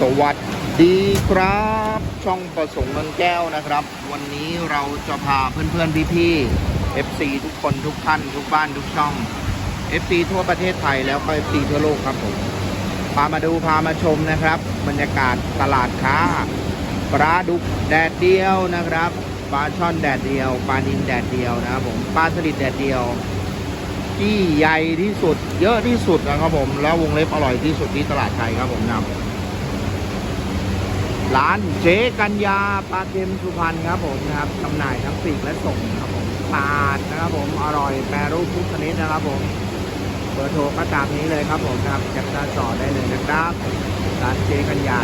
สวัสดีครับ ช่องประสงค์เงินแก้วนะครับ วันนี้เราจะพาเพื่อนๆพี่ๆ FC ทุกคนทุกท่านทุกบ้านทุกช่อง FC ทั่วประเทศไทยแล้วก็ FC ทั่วโลกครับผมพามาดูพามาชมนะครับ บรรยากาศตลาดค้าปลาดุกแดดเดียวนะครับปลาช่อนแดดเดียวปลานินแดดเดียวนะครับผมปลาสลิดแดดเดียวที่ใหญ่ที่สุด เยอะที่สุดนะครับผม แล้ววงเล็บอร่อยที่สุดที่ตลาดไทยครับผมนำ ร้านเจกัญญาปลาเค็มสุพรรณครับผมนะครับจำหน่ายทั้งปีกและส่งนะครับผมสะอาดนะครับผมอร่อยแปรรูปทุกชนิดนะครับผมเบอร์โทรก็ตามนี้เลยครับผมนะครับแคปหน้าจอได้เลยนะครับร้านเจกัญญา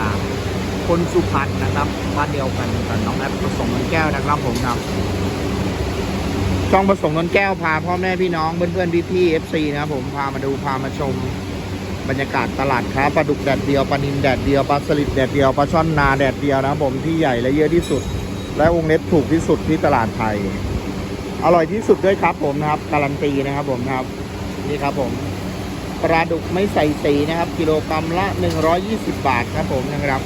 คนสุพรรณนะครับบ้านเดียวกันกับน้องแอปผสมมันแก้วนะครับผมครับช่องผสมนนแก้วพาพ่อแม่พี่น้องเพื่อนๆพี่ๆ FC นะครับผมพามาดูพามาชม บรรยากาศตลาดค้าปลาดุกแดดเดียวปลานินแดดเดียวปลาสลิดแดดเดียวปลาช่อนนาแดดเดียวนะผมที่ใหญ่และเยอะที่สุด และวงเล็บถูกที่สุดที่ตลาดไทย อร่อยที่สุดด้วยครับผมนะครับการันตีนะครับผมนะครับนี่ครับผมปลาดุกไม่ใส่สีนะครับ กิโลกรัมละ 120 บาทครับผมนะครับ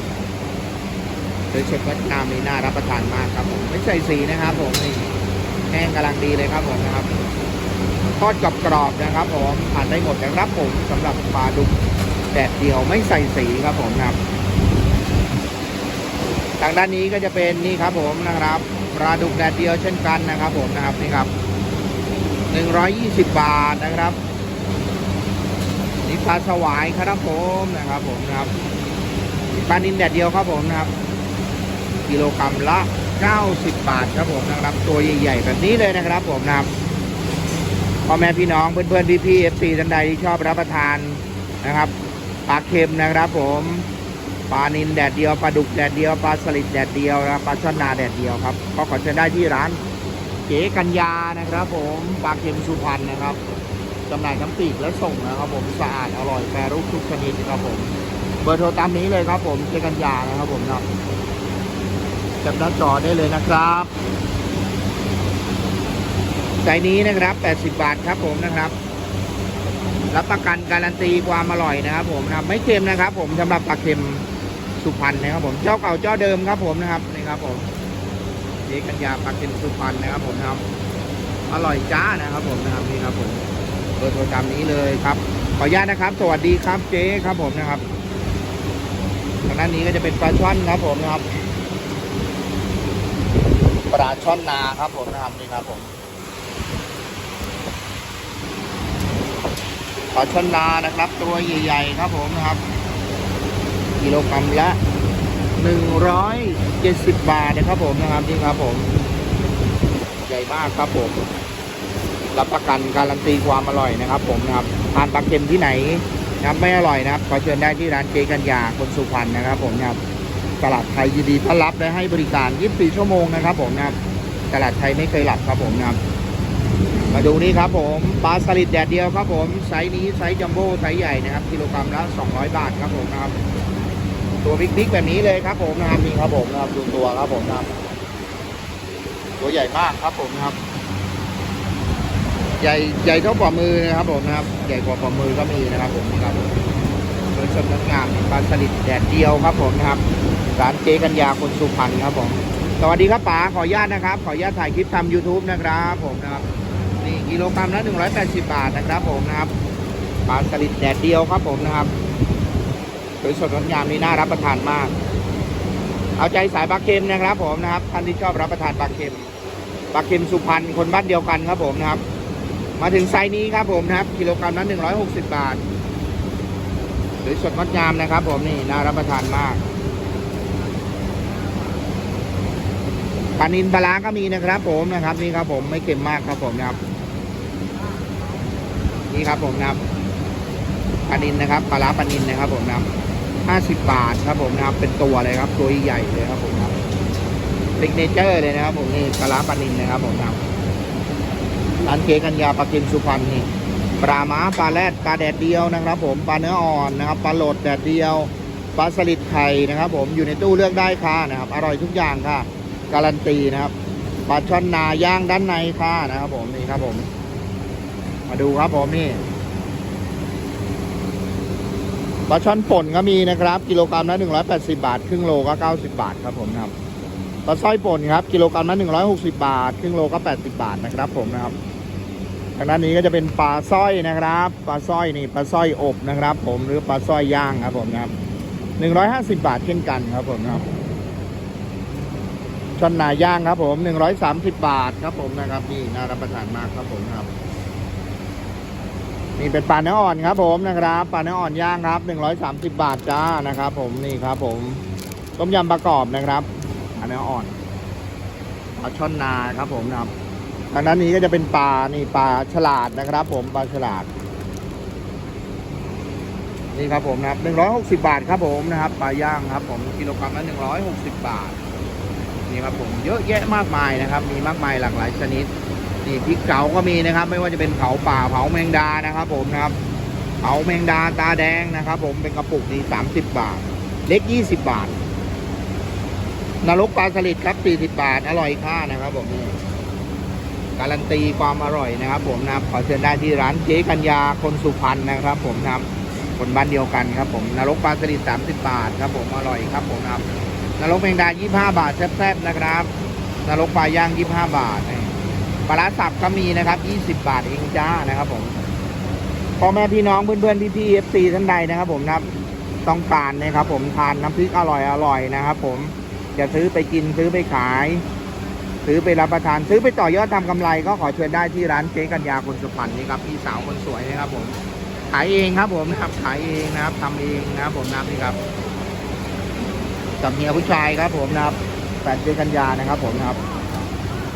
โดยเฉพาน้ำนี่น่ารับประทานมากครับผมไม่ใส่สีนะครับผมนี่แห้งกำลังดีเลยครับผมนะครับ ทอดกับกรอบๆนะครับผมทานได้หมดนะครับผมสำหรับปลาดุกแดดเดียวไม่ใส่สีครับผมครับ ทางด้านนี้ก็จะเป็นนี่ครับผมนะครับปลาดุกแดดเดียวเช่นกันนะครับ ผมนะครับนี่ครับ 120 บาทนะครับนี่ปลาสวายครับผมนะครับผมนะครับปลานินแดดเดียวครับผมนะครับ กิโลกรัมละ 90 บาทครับผมนะครับ ตัวใหญ่ๆแบบนี้เลยนะครับผมนะครับ พ่อแม่พี่น้องเพื่อนๆพี่ๆ FC ท่านใดที่ชอบรับประทานนะครับปลาเค็มนะครับ ผมปลานินแดดเดียวปลาดุกแดดเดียวปลาสลิดแดดเดียวนะปลาช่อนนาแดดเดียวครับก็ขอเชิญได้ที่ร้านเก๋กัญญานะครับ ผมปลาเค็มสุพรรณนะครับจำหน่ายทั้งปีกและส่งนะครับ ผมสะอาดอร่อยแปรรูปทุกชนิดครับผมเบอร์โทรตามนี้เลยครับ ผมเก๋กัญญานะครับผมนะครับจับหน้าจอได้เลยนะครับ ไซนี้นะครับ 80 บาทครับผมนะครับ รับประกันการันตีความอร่อยนะครับ ผมนะครับไม่เค็มนะครับ ผมสำหรับปลาเค็มสุพรรณนะครับ ผมเจ้าเก่าเจ้าเดิมครับ ผมนะครับนี่ครับผมเจ๊กัญญาปลาเค็มสุพรรณนะครับ ผมนะครับ อร่อยจ้านะครับ ผมนะครับนี่ครับผมเบอร์โทรตามนี้เลยครับขออนุญาตนะครับ สวัสดีครับเจ๊ครับ ผมนะครับทางด้านนี้ก็จะเป็นปลาช่อนครับ ผมนะครับปลาช่อนนาครับ ผมนะครับนี่ครับผม ปลาชนนานะครับ ตัวใหญ่ๆครับผมนะครับ กิโลกรัมละ170บาทนะครับผมนะครับนี่ครับผม ใหญ่มากครับผม รับประกันการันตีความอร่อยนะครับ ผมนะครับทานปลาเค็มที่ไหนนะครับไม่อร่อยนะครับขอเชิญได้ที่ร้านเจกัญญาคนสุพรรณนะครับ ผมนะครับตลาดไทยยินดีต้อนรับและให้บริการ 24 ชั่วโมงนะครับ ผมนะครับตลาดไทยไม่เคยหลับครับผมนะครับ มาดูนี่ครับผมปลาสลิดแดดเดียวครับผมไซส์นี้ไซส์จัมโบ้ไซส์ใหญ่นะครับกิโลกรัมละ 200 บาทครับผมนะครับ ตัวบิ๊กๆแบบนี้เลยครับผมนะครับนี่ครับผมนะครับดูตัวครับผมนะครับตัวใหญ่มากครับผมนะครับ ใหญ่ใหญ่เท่าฝ่ามือนะครับผมนะครับ ใหญ่กว่าฝ่ามือก็มีนะครับผมนะครับโดยชมงามปลาสลิดแดดเดียวครับผมนะครับร้านเจ๊กัญญาคนสุพรรณครับผมสวัสดีครับป๋าขออนุญาตนะครับ ขออนุญาตถ่ายคลิปทำ YouTube นะครับผมนะครับ นี่กิโลกรัมละ180 บาทนะครับผมนะครับปลาสลิดแดดเดียวครับผมนะครับสวยสดงดงามนี่น่ารับประทานมาก เอาใจสายปลาเค็มนะครับผมนะครับท่านที่ชอบรับประทานปลาเค็มปลาเค็มสุพรรณคนบ้านเดียวกันครับผมนะครับ มาถึงไซนี้ครับผมนะครับ กิโลกรัมละ160 บาทสวยสดงดงามนะครับ ผมนี่น่ารับประทานมากปลานินปลาร้าก็มีนะครับ ผมนะครับ นี่ครับผมไม่เค็มมากครับผมนะครับ นี่ครับผมนะครับปลานินนะครับปลาร้าปลานินนะครับ ผมนะครับห้าสิบบาทครับผมนะครับ เป็นตัวเลยครับ ตัวใหญ่เลยครับผมนะครับซิกเนเจอร์เลยนะครับ ผมนี่ปลาร้าปลานินนะครับ ผมนะครับร้านเกกัญญาปลาเค็มสุพรรณนี่ปลาม้าปลาแรดปลาแดดเดียวนะครับ ผมปลาเนื้ออ่อนนะครับปลาโหลดแดดเดียวปลาสลิดไข่นะครับ ผมอยู่ในตู้เลือกได้ค่ะนะครับ อร่อยทุกอย่างค่ะ การันตีนะครับปลาช่อนนาย่างด้านในค่ะนะครับ ผมนี่ครับผม มาดูครับผมนี่ปลาช่อนป่นก็มีนะครับ กิโลกรัมละ180 บาท ครึ่งโลก็ 90 บาทครับผมนะครับปลาสร้อยป่นครับ กิโลกรัมละ160 บาท ครึ่งโลก็ 80 บาทนะครับ ผมนะครับทางด้านนี้ก็จะเป็นปลาสร้อยนะครับปลาสร้อยนี่ปลาสร้อยอบนะครับ ผมหรือปลาสร้อยย่างครับผมนะครับหนึ่งร้อยห้าสิบาทเช่นกันครับผมนะครับช่อนนาย่างครับผมหนึ่งร้อยสามสิบบาทครับผมนะครับนี่น่ารับประทานมากครับผมนะครับ นี่เป็นปลาเนื้ออ่อนครับ ผมนะครับปลาเนื้ออ่อนย่างครับหนึ่งร้อยสามสิบบาทจ้านะครับ ผมนี่ครับ ผมต้มยำประกอบนะครับปลาเนื้ออ่อนปลาช่อนนาครับ ผมนะครับทางด้านนี้ก็จะเป็นปลานี่ปลาฉลาดนะครับ ผมปลาฉลาด นี่ครับผมนะครับหนึ่งร้อยหกสิบาทครับผมนะครับปลาย่างครับ ผมกิโลกรัมละหนึ่งร้อยหกสิบบาทนี่ครับผมเยอะแยะมากมายนะครับ มีมากมายหลากหลายชนิด นี่พริกเก๋าก็มีนะครับ ไม่ว่าจะเป็นเผาป่าเผาแมงดานะครับ ผมนะครับ เผาแมงดาตาแดงนะครับ ผมเป็นกระปุกนี่สามสิบบาท เล็กยี่สิบบาท นรกปลาสลิดครับสี่สิบบาท อร่อยค่านะครับ ผมนี่การันตีความอร่อยนะครับ ผมนะขอเชิญได้ที่ร้านเจ๊กัญญาคนสุพรรณนะครับ ผมนะคนบ้านเดียวกันครับ ผมนรกปลาสลิด30บบาทครับ ผมอร่อยครับ ผมนะครับนรกแมงดา25บาทแซ่บๆนะครับนรกปลาย่าง25บาทนี่ ปลาสับก็มีนะครับ 20 บาทเองจ้านะครับผมพ่อแม่พี่น้องเพื่อนๆพี่ๆเอฟซีท่านใดนะครับ ผมนะครับต้องการนะครับ ผมทานน้ำพริกอร่อยอร่อยนะครับ ผมจะซื้อไปกินซื้อไปขาย ซื้อไปรับประทานซื้อไปต่อยอดทำกำไร ก็ขอเชิญได้ที่ร้านเจ๊กัญญาคนสุพรรณนี่ครับพี่สาวคนสวยนะครับ ผมขายเองครับ ผมนะครับขายเองนะครับทำเองนะครับ ผมนะครับนี่ครับกับเมียผู้ชายครับ ผมนะครับแฟนเจ๊กัญญานะครับ ผมนะครับ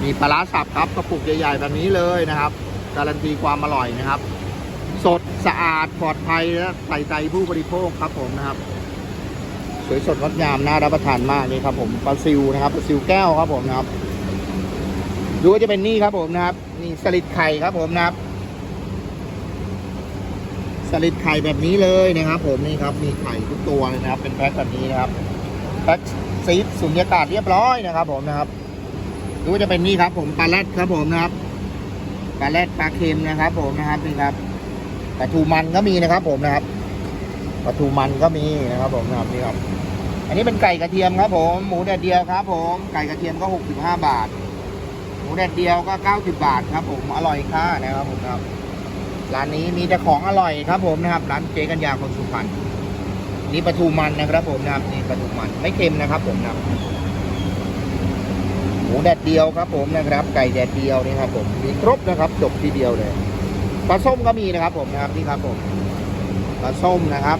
มีปลาร้าสับครับกระปุกใหญ่ๆแบบนี้เลยนะครับ การันตีความอร่อยนะครับ สดสะอาดปลอดภัยและใส่ใจผู้บริโภคครับผมนะครับ สวยสดงดงามน่ารับประทานมากนี่ครับ ผมปลาซิวนะครับปลาซิวแก้วครับผมนะครับดูว่าจะเป็นนี่ครับผมนะครับ นี่สลิดไข่ครับผมนะครับสลิดไข่แบบนี้เลยนะครับผมนี่ครับมีไข่ทุกตัวเลยนะครับ เป็นแพ็คแบบนี้นะครับแพ็คซีดสุญญากาศเรียบร้อยนะครับผมนะครับ ดูว่าจะเป็นนี่ครับ ผมปลาแรดครับผมนะครับปลาแรดปลาเค็มนะครับ ผมนะครับนี่ครับปลาทูมันก็มีนะครับ ผมนะครับปลาทูมันก็มีนะครับ ผมนะครับนี่ครับ อันนี้เป็นไก่กระเทียมครับ ผมหมูแดดเดียวครับ ผมไก่กระเทียมก็65บาท หมูแดดเดียวก็90บาทครับ ผมอร่อยค่านะครับ ผมครับร้านนี้มีแต่ของอร่อยครับ ผมนะครับ ร้านเจกัญญาคนสุพรรณนี่ปลาทูมันนะครับ ผมนะครับนี่ปลาทูมันไม่เค็มนะครับ ผมนะครับ หมูแดดเดียวครับผมนะครับ ไก่แดดเดียวนี่ครับผมมีครบนะครับจบทีเดียวเลยปลาส้มก็มีนะครับผมนะครับนี่ครับผมปลาส้มนะครับ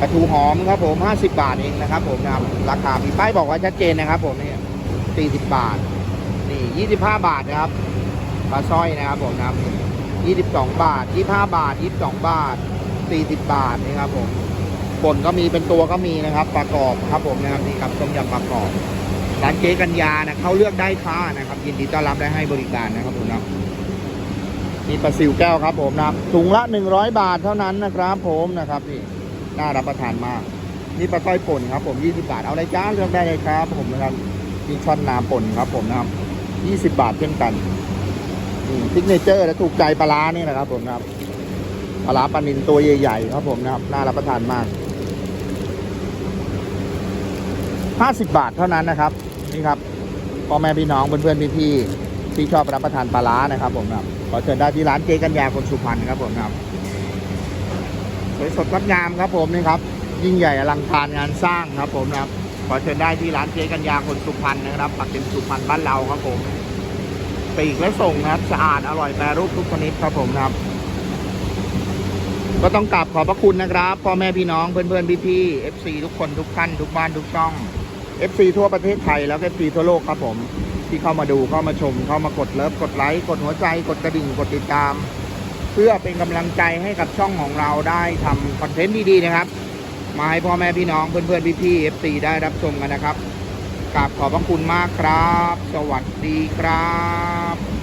ปลาทูหอมครับผม50 บาทเองนะครับผมนะครับราคามีป้ายบอกว่าชัดเจนนะครับผมนี่40 บาท นี่ 25 บาทนะครับปลาสร้อยนะครับผมนะครับนี่22 บาท 25 บาท 22 บาท 40 บาทนี่ครับผม ป่นก็มีเป็นตัวก็มีนะครับประกอบครับผมนะครับนี่ครับต้มยำประกอบร้านเจ๊กัญญานะเขาเลือกได้ค่านะครับ ยินดีต้อนรับและให้บริการนะครับผมนะครับมีปลาซิวแก้วครับผมนะครับถุงละ 100 บาทเท่านั้นนะครับ ผมนะครับนี่น่ารับประทานมากนี่ปลาสร้อยป่นครับผม 20 บาทเอาอะไรจ้าเลือกได้เลยครับ ผมนะครับมีช่อนนาป่นครับผมนะครับ 20 บาทเช่นกันนี่ซิกเนเจอร์และถูกใจปลาร้านี่นะครับผมนะครับปลาร้าปลานินตัวใหญ่ๆครับผมนะครับน่ารับประทานมาก 50 บาทเท่านั้นนะครับ นี่ครับพ่อแม่พี่น้องเพื่อนๆพี่ๆที่ชอบรับประทานปลาร้านะครับ ผมครับขอเชิญได้ที่ร้านเจกัญญาคนสุพรรณครับผมครับสวยสดงดงามครับผมนี่ครับ ยิ่งใหญ่อลังการงานสร้างครับ ผมครับขอเชิญได้ที่ร้านเจกัญญาคนสุพรรณนะครับปักเก็มสุพรรณบ้านเราครับผมปีกและส่งนะครับสะอาดอร่อยแปรรูปทุกชนิดครับผมครับ ก็ต้องกราบขอบพระคุณนะครับพ่อแม่พี่น้องเพื่อนๆพี่ๆ FC ทุกคนทุกท่านทุกบ้านทุกช่อง FC ทั่วประเทศไทยแล้วก็ FC ทั่วโลกครับผมที่เข้ามาดูเข้ามาชม เข้ามากดเลิฟกดไลค์กดหัวใจ กดกระดิ่งกดติดตาม เพื่อเป็นกำลังใจให้กับช่องของเราได้ทำคอนเทนต์ดีๆนะครับ มาให้พ่อแม่พี่น้องเพื่อนๆพี่ๆ FC ได้รับชมกันนะครับกราบขอบพระคุณมากครับ สวัสดีครับ